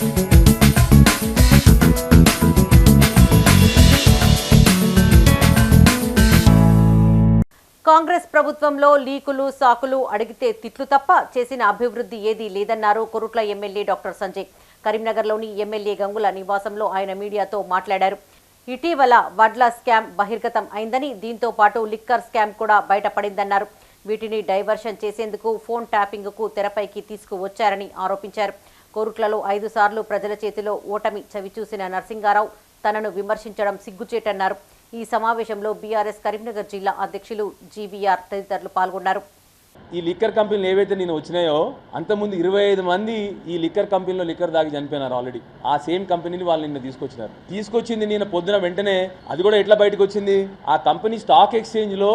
కాంగ్రెస్ ప్రభుత్వంలో లీకులు సాకులు అడిగితే తిట్లు తప్ప చేసిన అభివృద్ధి ఏదీ లేదన్నారు కొరుట్ల ఎమ్మెల్యే డాక్టర్ సంజయ్. కరీంనగర్లోని ఎమ్మెల్యే గంగుల నివాసంలో ఆయన మీడియాతో మాట్లాడారు. ఇటీవల వడ్ల స్కామ్ బహిర్గతం అయిందని దీంతో పాటు లిక్కర్ స్కామ్ కూడా బయటపడిందన్నారు. వీటిని డైవర్షన్ చేసేందుకు ఫోన్ ట్యాపింగ్కు తెరపైకి తీసుకువచ్చారని ఆరోపించారు. కోరుట్లలో ఐదు సార్లు ప్రజల చేతిలో ఓటమి చవిచూసిన నరసింగారావు తనను విమర్శించడం సిగ్గుచేటన్నారు. ఈ సమావేశంలో బీఆర్ఎస్ కరీంనగర్ జిల్లా అధ్యక్షులు జీవీఆర్ తదితరులు పాల్గొన్నారు. ఈ లిక్కర్ కంపెనీలు ఏవైతే నేను వచ్చినాయో అంతకుముందు ఇరవై ఐదు మంది ఈ లిక్కర్ కంపెనీలో లిక్కర్ దాగి చనిపోయినారు ఆల్రెడీ. ఆ సేమ్ కంపెనీని వాళ్ళు నిన్న తీసుకొచ్చినారు. తీసుకొచ్చింది నేను పొద్దున వెంటనే అది కూడా ఎట్లా బయటకు వచ్చింది ఆ కంపెనీ స్టాక్ ఎక్స్చేంజ్లో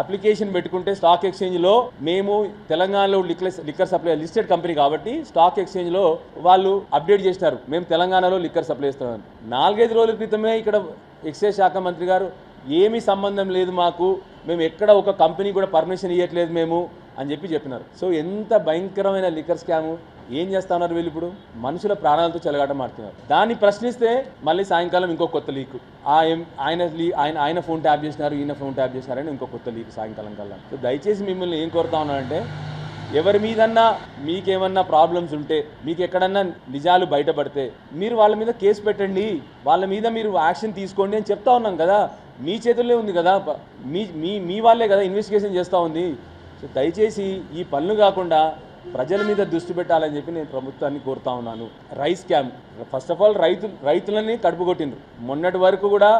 అప్లికేషన్ పెట్టుకుంటే స్టాక్ ఎక్స్చేంజ్లో మేము తెలంగాణలో liquor liquor supply listed company కాబట్టి స్టాక్ ఎక్స్చేంజ్లో వాళ్ళు అప్డేట్ చేసినారు మేము తెలంగాణలో లిక్కర్ సప్లై ఇస్తున్నాం నాలుగైదు రోజుల క్రితమే ఇక్కడ ఎక్సైజ్ శాఖ మంత్రి గారు ఏమీ సంబంధం లేదు మాకు. మేము ఎక్కడ ఒక కంపెనీ కూడా పర్మిషన్ ఇవ్వట్లేదు మేము. అని చెప్పి చెప్పినారు. సో ఎంత భయంకరమైన లిక్కర్ స్కాము ఏం చేస్తా ఉన్నారు వీళ్ళు ఇప్పుడు? మనుషుల ప్రాణాలతో చెలగాటం మారుతున్నారు. దాన్ని ప్రశ్నిస్తే మళ్ళీ సాయంకాలం ఇంకో కొత్త లీక్. ఆయన ఆయన ఆయన ఫోన్ ట్యాప్ చేసినారు ఈయన ఫోన్ ట్యాప్ చేసినారని ఇంకో కొత్త లీక్ సాయంకాలం కల్లా. సో దయచేసి మిమ్మల్ని ఏం కోరుతా ఉన్నానంటే ఎవరి మీదన్నా మీకేమన్నా ప్రాబ్లమ్స్ ఉంటే మీకు ఎక్కడన్నా నిజాలు బయటపడితే మీరు వాళ్ళ మీద కేసు పెట్టండి. వాళ్ళ మీద మీరు యాక్షన్ తీసుకోండి అని చెప్తా ఉన్నాం కదా. మీ చేతుల్లో ఉంది కదా. మీ మీ మీ వాళ్ళే కదా ఇన్వెస్టిగేషన్ చేస్తూ ఉంది. సో దయచేసి ఈ పనులు కాకుండా ప్రజల మీద దృష్టి పెట్టాలని చెప్పి నేను ప్రభుత్వాన్ని కోరుతా ఉన్నాను. Rice camp first of all రైతు రైతులని కడుపుకొట్టిండ్రు మొన్నటి వరకు కూడా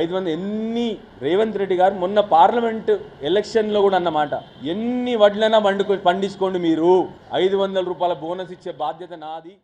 ఐదు మంది ఎన్ని రేవంత్ రెడ్డి గారు మొన్న పార్లమెంట్ ఎలక్షన్లో కూడా అన్నమాట ఎన్ని వడ్లైనా పండుకో పండించుకోండి మీరు. ఐదు వందల రూపాయల బోనస్ ఇచ్చే బాధ్యత నాది.